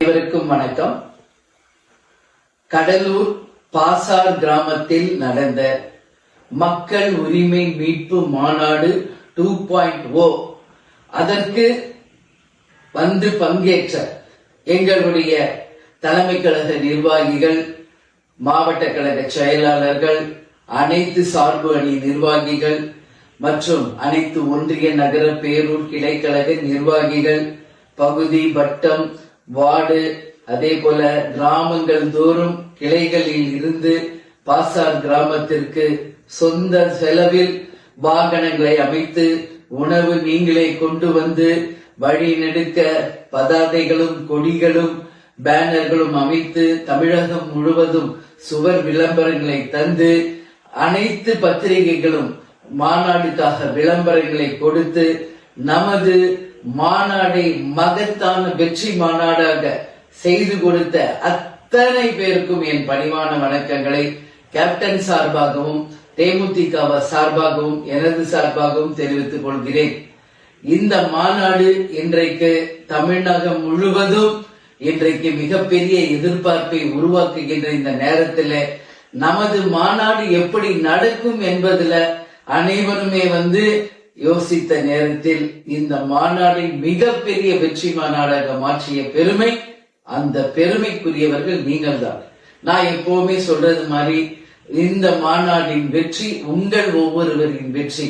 அனைவருக்கும் வணக்கம். கடலூர் பாசார் கிராமத்தில் நடந்த மக்கள் உரிமை மீட்பு மாநாடு டூ பாயிண்ட் ஓ. அதற்கு வந்து பங்கேற்ற எங்களுடைய தலைமை கழக நிர்வாகிகள் மாவட்ட கழக செயலாளர்கள் அனைத்து சார்பு அணி நிர்வாகிகள் மற்றும் அனைத்து ஒன்றிய நகர பேரூர் கிளைக்கழக நிர்வாகிகள் பகுதி வட்டம் வார்டு அதே போல கிராமங்கள் தோறும் கிளைகளில் இருந்து பாசார் கிராமத்திற்கு சொந்த செலவில் வாகனங்களை அமைத்து உணவு நீங்களே கொண்டு வந்து வழி நெடுக்க பதாதைகளும் கொடிகளும் பேனர்களும் அமைத்து தமிழகம் முழுவதும் சுவர் விளம்பரங்களை தந்து அனைத்து பத்திரிகைகளும் மாநாடுக்காக விளம்பரங்களை கொடுத்து நமது மாநாடை மகத்தான வெற்றி மாநாடாக செய்து கொடுத்த அத்தனை பேருக்கும் என் பணிவான வணக்கங்களை கேப்டன் சார்பாகவும் தேமுதிக சார்பாகவும் எனது சார்பாகவும் தெரிவித்துக் கொள்கிறேன். இந்த மாநாடு இன்றைக்கு தமிழகம் முழுவதும் இன்றைக்கு மிகப்பெரிய எதிர்பார்ப்பை உருவாக்குகின்ற இந்த நேரத்தில் நமது மாநாடு எப்படி நடக்கும் என்பதுல அனைவருமே வந்து யோசித்த நேரத்தில் இந்த மாநாடை மிகப்பெரிய வெற்றி மாநாடாக மாற்றிய பெருமை அந்த பெருமைக்குரியவர்கள் நீங்கள் தான் நான் எப்பவுமே சொல்றது மாதிரி இந்த மாநாட்டின் வெற்றி உங்கள் ஒவ்வொருவரின் வெற்றி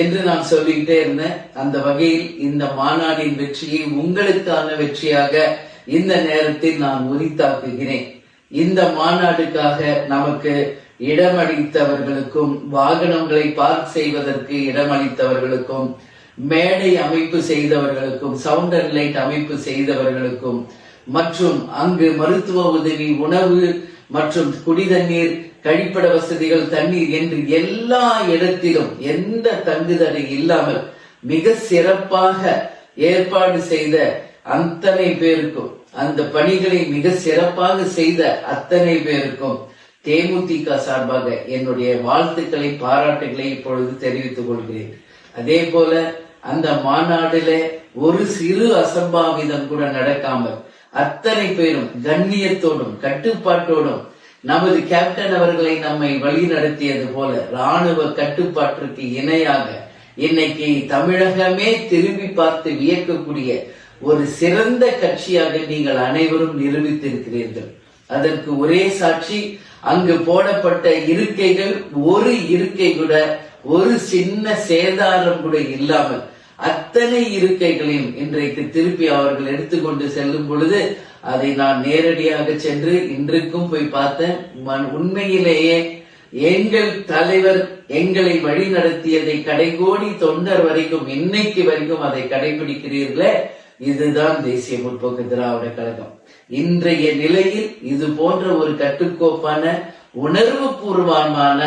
என்று நான் சொல்லிக்கிட்டே இருந்தேன். அந்த வகையில் இந்த மாநாட்டின் வெற்றியை உங்களுக்கான வெற்றியாக இந்த நேரத்தில் நான் உரித்தாக்குகிறேன். இந்த மாநாடுக்காக நமக்கு இடமளித்தவர்களுக்கும் வாகனங்களை பார்க் செய்வதற்கு இடமளித்தவர்களுக்கும் மேடை அமைப்பு செய்தவர்களுக்கும் சவுண்ட் அண்ட் லைட் அமைப்பு செய்தவர்களுக்கும் மற்றும் அங்கு மருத்துவ உதவி உணவு மற்றும் குடிதண்ணீர் கழிப்பிட வசதிகள் தண்ணீர் என்று எல்லா இடத்திலும் எந்த தங்குதடை இல்லாமல் மிக சிறப்பாக ஏற்பாடு செய்த அத்தனை பேருக்கும் அந்த பணிகளை மிக சிறப்பாக செய்த அத்தனை பேருக்கும் தேமுதிக சார்பாக என்னுடைய வாழ்த்துக்களை பாராட்டுகளை இப்பொழுது தெரிவித்துக் கொள்கிறேன். அதே போல அந்த மாநாடுல ஒரு சிறு அசம்பாவிதம் கூட நடக்காமல் அத்தனை பேரும் கண்ணியத்தோடும் கட்டுப்பாட்டோடும் நமது கேப்டன் அவர்களை நம்மை வழி நடத்தியது போல ராணுவ கட்டுப்பாட்டிற்கு இணையாக இன்னைக்கு தமிழகமே திரும்பி பார்த்து வியக்கக்கூடிய ஒரு சிறந்த கட்சியாக நீங்கள் அனைவரும் நிரூபித்திருக்கிறீர்கள். அதற்கு ஒரே சாட்சி அங்கு போடப்பட்ட இருக்கைகள் ஒரு இருக்கை கூட ஒரு சின்ன சேதாரம் கூட இல்லாமல் அத்தனை இருக்கைகளையும் இன்றைக்கு திருப்பி அவர்கள் எடுத்துக்கொண்டு செல்லும் பொழுது அதை நான் நேரடியாக சென்று இன்றைக்கும் போய் பார்த்தேன். உண்மையிலேயே எங்கள் தலைவர் எங்களை வழி நடத்தியதை கடைகோடி தொண்டர் வரைக்கும் இன்னைக்கு வரைக்கும் அதை கடைபிடிக்கிறீர்களே. இதுதான் தேசிய முற்போக்கு திராவிட கழகம். இன்றைய நிலையில் இது போன்ற ஒரு கட்டுக்கோப்பான உணர்வு பூர்வமான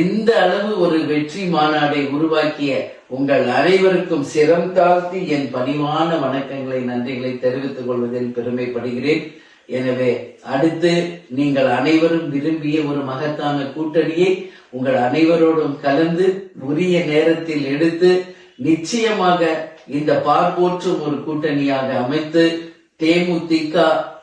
இந்த அளவு ஒரு வெற்றி மாநாடை உருவாக்கிய உங்கள் அனைவருக்கும் சிரம் தாழ்த்தி என் பணிவான வணக்கங்களை நன்றிகளை தெரிவித்துக் கொள்வதில் பெருமைப்படுகிறேன். எனவே அடுத்து நீங்கள் அனைவரும் விரும்பிய ஒரு மகத்தான கூட்டணியை உங்கள் அனைவரோடும் கலந்து உரிய நேரத்தில் எடுத்து நிச்சயமாக இந்த பார்ப்போற்றும் ஒரு கூட்டணியாக அமைத்து தேமுதிக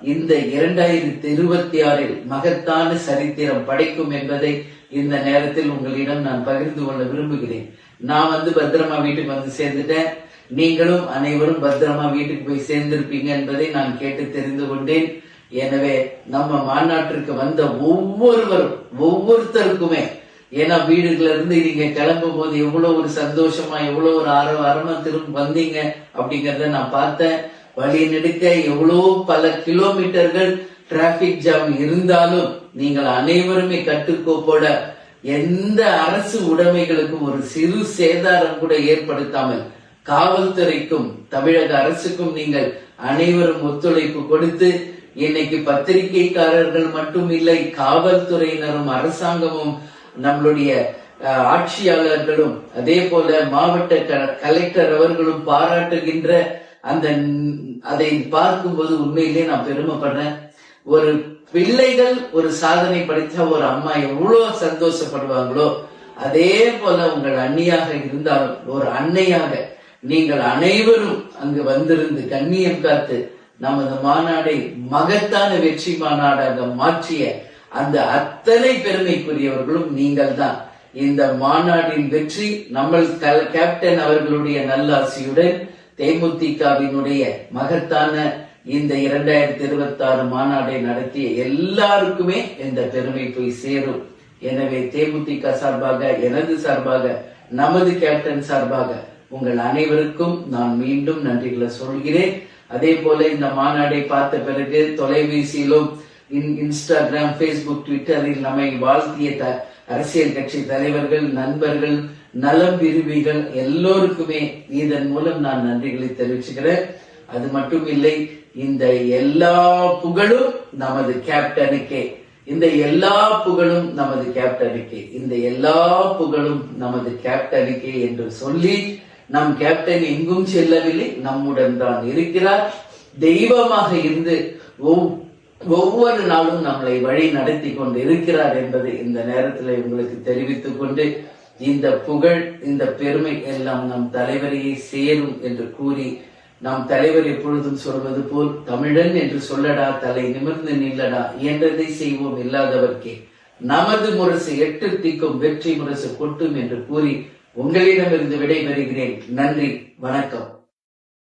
இந்த இரண்டாயிரத்தி இருபத்தி ஆறில் மகத்தான சரித்திரம் படைக்கும் என்பதை இந்த நேரத்தில் உங்களிடம் நான் பகிர்ந்து கொள்ள விரும்புகிறேன். நான் வந்து பத்திரமா வீட்டுக்கு வந்து சேர்ந்துட்டேன். நீங்களும் அனைவரும் பத்திரமா வீட்டுக்கு போய் சேர்ந்திருப்பீங்க என்பதை நான் கேட்டு தெரிந்து கொண்டேன். எனவே நம்ம மாநாட்டிற்கு வந்த ஒவ்வொருவரும் ஒவ்வொருத்தருக்குமே ஏன்னா வீடுகள்ல இருந்து நீங்க கிளம்பும் போது எவ்வளவு ஒரு சந்தோஷமா எவ்வளவு ஒரு அரு திரும்ப வந்தீங்க அப்படிங்கறத நான் பார்த்தேன். வழி நெடுக்க எவ்வளவு பல கிலோமீட்டர்கள் டிராபிக் ஜாம் இருந்தாலும் நீங்கள் அனைவருமே கட்டுக்கோப்போட எந்த அரசு உடைமைகளுக்கும் ஒரு சிறு சேதாரம் கூட ஏற்படுத்தாமல் காவல்துறைக்கும் தமிழக அரசுக்கும் நீங்கள் அனைவரும் ஒத்துழைப்பு கொடுத்து இன்னைக்கு பத்திரிகைக்காரர்கள் மட்டும் இல்லை காவல்துறையினரும் அரசாங்கமும் நம்மளுடைய ஆட்சியாளர்களும் அதே போல மாவட்ட கலெக்டர் அவர்களும் பாராட்டுகின்ற அந்த அதை பார்க்கும்போது உண்மையிலே நான் பெருமைப்படுறேன். ஒரு பிள்ளைகள் ஒரு சாதனை படைத்தா ஒரு அம்மா எவ்வளவு சந்தோஷப்படுவாங்களோ அதே போல உங்கள் அண்ணியாக இருந்தாலும் ஒரு அன்னையாக நீங்கள் அனைவரும் அங்கு வந்திருந்து கண்ணியம் காத்து நமது மாநாடை மகத்தான வெற்றி மாநாடாக மாற்றிய அந்த அத்தனை பெருமைக்குரியவர்களும் நீங்கள் தான் இந்த மாநாட்டின் வெற்றி நம்ம கேப்டன் அவர்களுடைய நல்லாசியுடன் தேமுதிகவினுடைய மகத்தான இந்த இரண்டாயிரத்தி இருபத்தி ஆறு மாநாடை நடத்திய எல்லாருக்குமே இந்த பெருமை போய் சேரும். எனவே தேமுதிக சார்பாக எனது சார்பாக நமது கேப்டன் சார்பாக உங்கள் அனைவருக்கும் நான் மீண்டும் நன்றிகளை சொல்கிறேன். அதே போல இந்த மாநாடை பார்த்த பிறகு தொலைபேசியிலும் இன்ஸ்டாகிராம் ஃபேஸ்புக் ட்விட்டரில் நம்மை வாழ்த்திய த- அரசியல் கட்சி தலைவர்கள் நண்பர்கள் நலம் விரும்பிகள் எல்லோருக்குமே இதன் மூலம் நான் நன்றிகளை தெரிவிச்சுக்கிறேன். அது மட்டும் இல்லை இந்த எல்லா புகழும் நமது கேப்டனுக்கே இந்த எல்லா புகழும் நமது கேப்டனுக்கே இந்த எல்லா புகழும் நமது கேப்டனுக்கே என்று சொல்லி நம் கேப்டன் எங்கும் செல்லவில்லை நம்முடன் தான் இருக்கிறார். தெய்வமாக இருந்து ஒவ்வொரு நாளும் நம்மளை வழி நடத்தி கொண்டு இருக்கிறார் என்பதை இந்த நேரத்தில் உங்களுக்கு தெரிவித்துக் கொண்டு இந்த புகழ் இந்த பெருமை எல்லாம் நம் தலைவரையே சேரும் என்று கூறி நம் தலைவர் எப்பொழுதும் சொல்வது போல் தமிழன் என்று சொல்லடா தலை நிமிர்ந்து நில்லடா இயன்றதை செய்வோம் இல்லாதவர்க்கே. நமது முரசு எட்டு திக்கும் வெற்றி முரசு கொட்டும் என்று கூறி உங்களிடமிருந்து விடைபெறுகிறேன். நன்றி வணக்கம்.